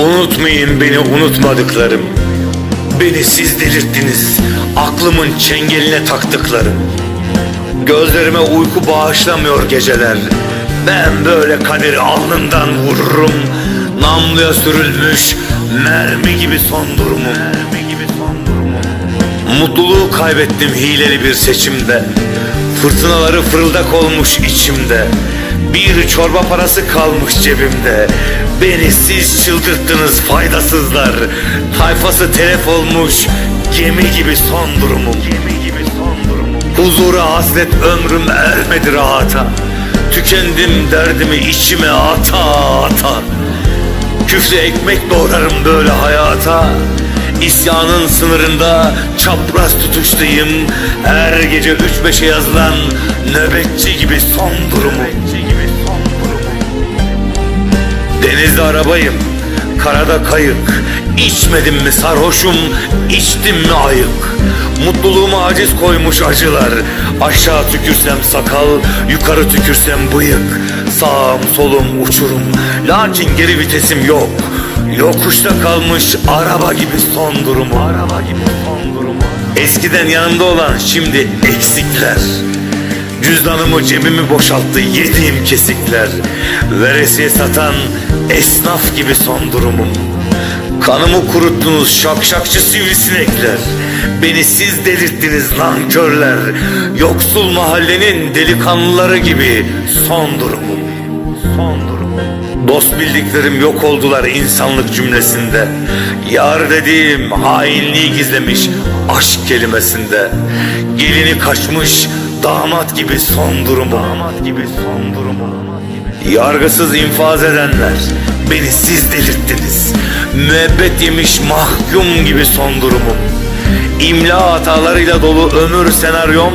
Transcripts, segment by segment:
Unutmayın beni unutmadıklarım. Beni siz delirttiniz. Aklımın çengeline taktıklarım. Gözlerime uyku bağışlamıyor geceler. Ben böyle kaderi alnından vururum. Namluya sürülmüş mermi gibi son durumum. Mutluluğu kaybettim hileli bir seçimde. Fırtınaları fırıldak olmuş içimde. Bir çorba parası kalmış cebimde. Beni çıldırttınız faydasızlar. Tayfası telef olmuş gemi gibi son durumum. Gemi gibi son durumum. Huzura hasret ömrüm ermedi rahata. Tükendim derdimi içime ata ata. Küflü ekmek doğrarım böyle hayata İsyanın sınırında çapraz tutuştayım Her gece üç beşe yazılan nöbetçi gibi son durumu Denizde arabayım, karada kayık İçmedim mi sarhoşum, içtim mi ayık? Mutluluğuma aciz koymuş acılar Aşağı tükürsem sakal, yukarı tükürsem bıyık. Sağım solum uçurum, lakin geri vitesim yok. Yokuşta kalmış araba gibi son durumu Araba gibi son durumu Eskiden yanımda olan şimdi eksikler. Cüzdanımı cebimi boşalttı yediğim kesikler Veresiye satan esnaf gibi son durumum. Kanımı kuruttunuz şakşakçı sivrisinekler. Beni siz delirttiniz nankörler. Yoksul mahallenin delikanlıları gibi son durumum. Son durumum. Dost bildiklerim yok oldular insanlık cümlesinde. Yar dediğim hainliği gizlemiş aşk kelimesinde. Gelini kaçmış damat gibi son durumu Damat gibi son durumu Yargısız infaz edenler Beni siz delirttiniz. Müebbet yemiş mahkum gibi son durumum. İmla hatalarıyla dolu ömür senaryom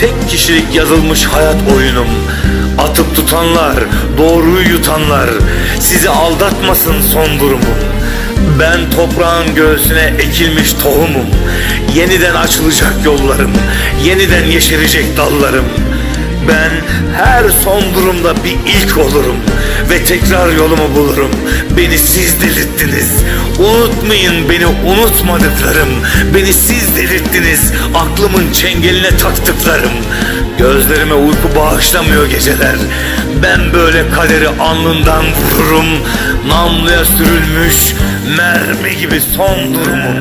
Tek kişilik yazılmış hayat oyunum. Atıp tutanlar, doğruyu yutanlar Sizi aldatmasın son durumum. Ben toprağın göğsüne ekilmiş tohumum. Yeniden açılacak yollarım Yeniden yeşerecek dallarım ben her son durumda bir ilk olurum ve tekrar yolumu bulurum. Beni siz delirttiniz. Unutmayın beni unutmadıklarım. Beni siz delirttiniz. Aklımın çengeline taktıklarım. Gözlerime uyku bağışlamıyor geceler. Ben böyle kaderi alnından vururum. Namluya sürülmüş mermi gibi son durumum.